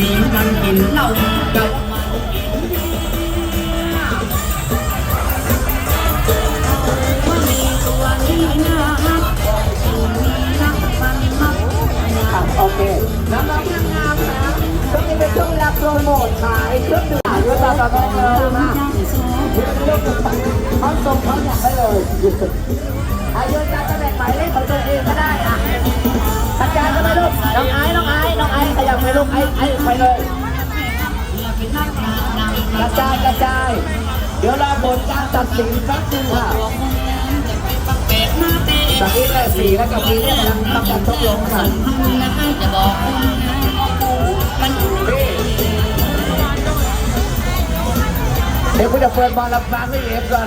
มีมันกินเหล้ากับโอเคแล้วก็งามนะก็จะเป็นช่วงเวลาโปรโมทขายเครื่องดื่มด้วยตาตาตาเลยนะพร้อมส่งพร้อมอยากได้เลยอายุจะแบ่งหมายเลขของตัวเองก็ได้ ลูกไอ้ไอ้ไปเลยกระจายกระจาย เดี๋ยวรอผลการตัดสินแป๊บนึงค่ะสักนิดแหละสี่แล้วกับปีนี้กำลังทำการชกลงค่ะจะบอกมันเดี๋ยวคุณจะเปิดบอลรับฟังไม่เอฟก่อน